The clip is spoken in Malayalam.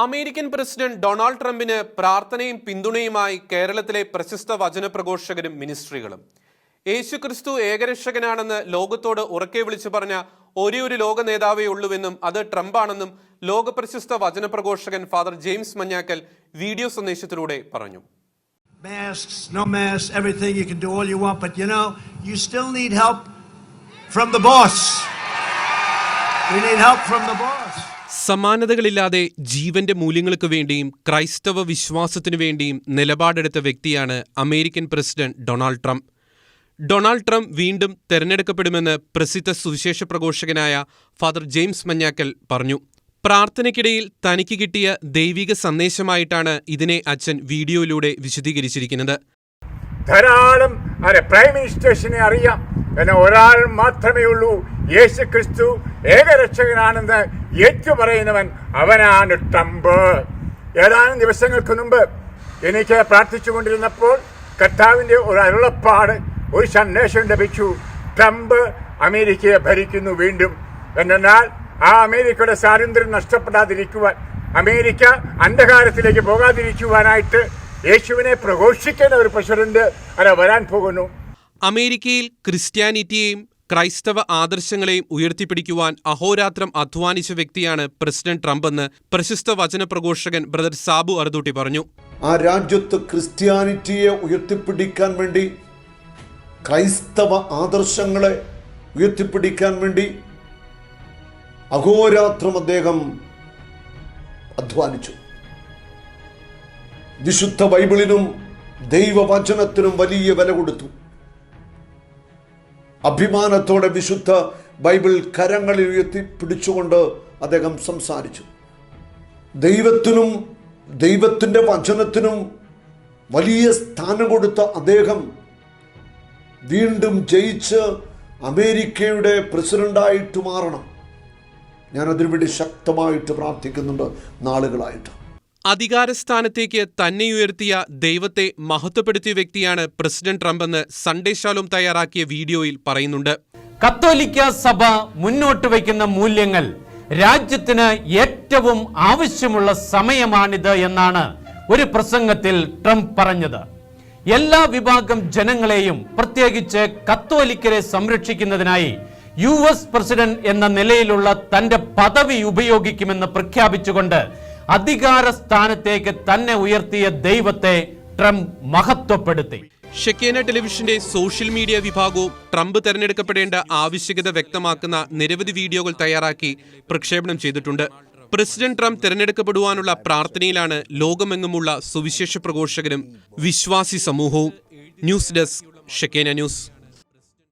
അമേരിക്കൻ പ്രസിഡന്റ് ഡൊണാൾഡ് ട്രംപിന് പ്രാർത്ഥനയും പിന്തുണയുമായി കേരളത്തിലെ പ്രശസ്ത വചനപ്രഘോഷകരും മിനിസ്ട്രികളും യേശുക്രിസ്തു ഏകരക്ഷകനാണെന്ന് ലോകത്തോട് ഉറക്കെ വിളിച്ചു പറഞ്ഞ ഒരേ ഒരു ലോക നേതാവേ ഉള്ളൂവെന്നും അത് ട്രംപാണെന്നും ലോകപ്രശസ്ത വചനപ്രഘോഷകൻ ഫാദർ ജെയിംസ് മഞ്ഞാക്കൽ വീഡിയോ സന്ദേശത്തിലൂടെ പറഞ്ഞു masks, no masks, everything. You can do all you want, but you know, you still need help from the boss. We need help from the boss. സമാനതകളില്ലാതെ ജീവന്റെ മൂല്യങ്ങൾക്ക് വേണ്ടിയും ക്രൈസ്തവ വിശ്വാസത്തിനു വേണ്ടിയും നിലപാടെടുത്ത വ്യക്തിയാണ് American president Donald Trump. Donald Trump വീണ്ടും തെരഞ്ഞെടുക്കപ്പെടുമെന്ന് പ്രസിദ്ധ സുവിശേഷ പ്രഘോഷകനായ ഫാദർ ജെയിംസ് മഞ്ഞാക്കൽ പറഞ്ഞു. പ്രാർത്ഥനയ്ക്കിടയിൽ തനിക്ക് കിട്ടിയ ദൈവിക സന്ദേശമായിട്ടാണ് ഇതിനെ അച്ഛൻ വീഡിയോയിലൂടെ വിശദീകരിച്ചിരിക്കുന്നത്. ധാരാളം അതെ പ്രൈം മിനിസ്റ്റേഴ്സിനെ അറിയാം. എന്ന ഒരാൾ മാത്രമേ ഉള്ളൂ. യേശു ക്രിസ്തു ഏകരക്ഷകനാണെന്ന് ഏറ്റുപറയുന്നവൻ അവനാണ് ടംബ് ഏതാനും ദിവസങ്ങൾക്ക് മുമ്പ് എനിക്ക് പ്രാർത്ഥിച്ചുകൊണ്ടിരുന്നപ്പോൾ കർത്താവിന്റെ ഒരു അരുളപ്പാട് ഒരു സന്ദേശം ലഭിച്ചു. ട്രംപ് അമേരിക്കയെ ഭരിക്കുന്നു വീണ്ടും. എന്നാൽ ആ അമേരിക്കയുടെ സ്വാതന്ത്ര്യം നഷ്ടപ്പെടാതിരിക്കുവാൻ അമേരിക്ക അന്ധകാരത്തിലേക്ക് പോകാതിരിക്കുവാനായിട്ട് യേശുവിനെ പ്രഘോഷിക്കുന്ന ഒരു പ്രസിഡന്റ് അല്ല വരാൻ പോകുന്നു. അമേരിക്കയിൽ ക്രിസ്ത്യാനിറ്റിയെയും ക്രൈസ്തവ ആദർശങ്ങളെയും ഉയർത്തിപ്പിടിക്കുവാൻ അഹോരാത്രം അധ്വാനിച്ച വ്യക്തിയാണ് പ്രസിഡന്റ് ട്രംപ് എന്ന് പ്രശസ്ത വചനപ്രഘോഷകൻ ബ്രദർ സാബു അറുതൂട്ടി പറഞ്ഞു. ആ രാജ്യത്ത് ക്രിസ്ത്യാനിറ്റിയെ ഉയർത്തിപ്പിടിക്കാൻ വേണ്ടി ക്രൈസ്തവ ആദർശങ്ങളെ ഉയർത്തിപ്പിടിക്കാൻ വേണ്ടി അഹോരാത്രം അദ്ദേഹം അധ്വാനിച്ചു. വിശുദ്ധ ബൈബിളിനും ദൈവവചനത്തിനും വലിയ വില കൊടുത്തു. അഭിമാനത്തോടെ വിശുദ്ധ ബൈബിൾ കരങ്ങളിൽ ഉയർത്തി പിടിച്ചുകൊണ്ട് അദ്ദേഹം സംസാരിച്ചു. ദൈവത്തിനും ദൈവത്തിന്റെ വചനത്തിനും വലിയ സ്ഥാനം കൊടുത്ത അദ്ദേഹം വീണ്ടും ജയിച്ച് അമേരിക്കയുടെ പ്രസിഡന്റായിട്ട് മാറണം. ഞാൻ അതിനുവേണ്ടി ശക്തമായിട്ട് പ്രാർത്ഥിക്കുന്നുണ്ട് നാളുകളായിട്ട്. അധികാരസ്ഥാനത്തേക്ക് തന്നെ ഉയർത്തിയ ദൈവത്തെ മഹത്വപ്പെടുത്തിയ വ്യക്തിയാണ് പ്രസിഡന്റ് ട്രംപ് എന്ന് സൺഡേ ശാലോം തയ്യാറാക്കിയ വീഡിയോയിൽ പറയുന്നുണ്ട്. കത്തോലിക്ക സഭ മുന്നോട്ട് വയ്ക്കുന്ന മൂല്യങ്ങൾ രാജ്യത്തിന് ഏറ്റവും ആവശ്യമുള്ള സമയമാണിത് എന്നാണ് ഒരു പ്രസംഗത്തിൽ ട്രംപ് പറഞ്ഞത്. എല്ലാ വിഭാഗം ജനങ്ങളെയും പ്രത്യേകിച്ച് കത്തോലിക്കരെ സംരക്ഷിക്കുന്നതിനായി യു എസ് പ്രസിഡന്റ് എന്ന നിലയിലുള്ള തന്റെ പദവി ഉപയോഗിക്കുമെന്ന് പ്രഖ്യാപിച്ചുകൊണ്ട് അധികാര സ്ഥാനത്തേക്ക് തന്നെ ഉയർത്തിയ ദൈവത്തെ ട്രംപ് മഹത്വപ്പെടുത്തി. ഷെക്കേന ടെലിവിഷന്റെ സോഷ്യൽ മീഡിയ വിഭാഗവും ട്രംപ് തെരഞ്ഞെടുക്കപ്പെടേണ്ട ആവശ്യകത വ്യക്തമാക്കുന്ന നിരവധി വീഡിയോകൾ തയ്യാറാക്കി പ്രക്ഷേപണം ചെയ്തിട്ടുണ്ട്. പ്രസിഡന്റ് ട്രംപ് തെരഞ്ഞെടുക്കപ്പെടുവാനുള്ള പ്രാർത്ഥനയിലാണ് ലോകമെങ്ങുമുള്ള സുവിശേഷ പ്രഘോഷകരും വിശ്വാസി സമൂഹവും. News desk Shekinah news.